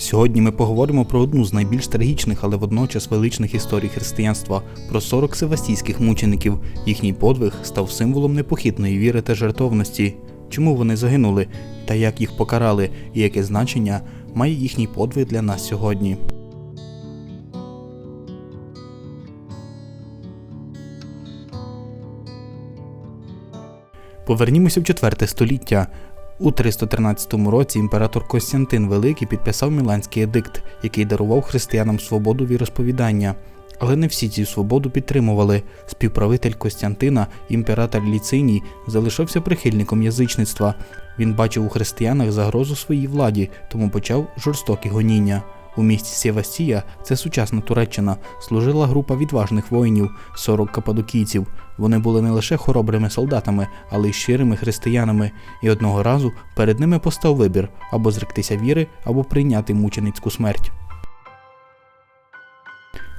Сьогодні ми поговоримо про одну з найбільш трагічних, але водночас величних історій християнства про 40 севастійських мучеників. Їхній подвиг став символом непохитної віри та жертовності. Чому вони загинули, та як їх покарали, і яке значення має їхній подвиг для нас сьогодні. Повернімося в IV століття. У 313 році імператор Костянтин Великий підписав Міланський едикт, який дарував християнам свободу віросповідання. Але не всі цю свободу підтримували. Співправитель Костянтина, імператор Ліциній, залишався прихильником язичництва. Він бачив у християнах загрозу своїй владі, тому почав жорстокі гоніння. У місті Сєвастія, це сучасна Туреччина, служила група відважних воїнів, 40 кападокійців. Вони були не лише хоробрими солдатами, але й щирими християнами, і одного разу перед ними постав вибір або зректися віри, або прийняти мученицьку смерть.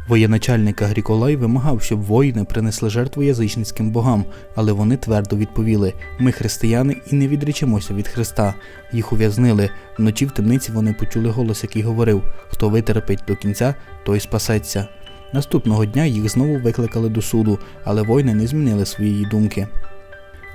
Воєначальник Агріколай вимагав, щоб воїни принесли жертву язичницьким богам, але вони твердо відповіли: ми християни і не відречемося від Христа. Їх ув'язнили. Вночі в темниці вони почули голос, який говорив: хто витерпить до кінця, той спасеться. Наступного дня їх знову викликали до суду, але воїни не змінили своєї думки.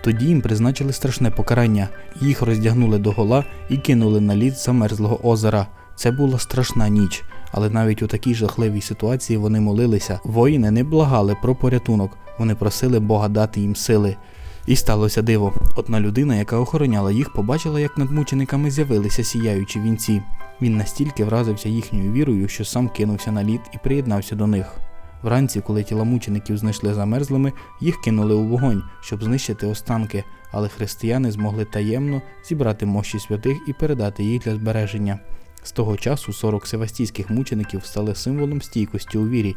Тоді їм призначили страшне покарання. Їх роздягнули до гола і кинули на лід замерзлого озера. Це була страшна ніч, але навіть у такій жахливій ситуації вони молилися. Воїни не благали про порятунок, вони просили Бога дати їм сили. І сталося диво. Одна людина, яка охороняла їх, побачила, як над мучениками з'явилися сіяючі вінці. Він настільки вразився їхньою вірою, що сам кинувся на лід і приєднався до них. Вранці, коли тіла мучеників знайшли замерзлими, їх кинули у вогонь, щоб знищити останки, але християни змогли таємно зібрати мощі святих і передати їх для збереження. З того часу 40 севастійських мучеників стали символом стійкості у вірі,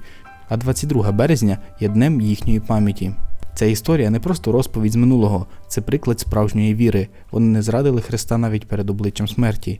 а 22 березня є днем їхньої пам'яті. Ця історія не просто розповідь з минулого, це приклад справжньої віри. Вони не зрадили Христа навіть перед обличчям смерті.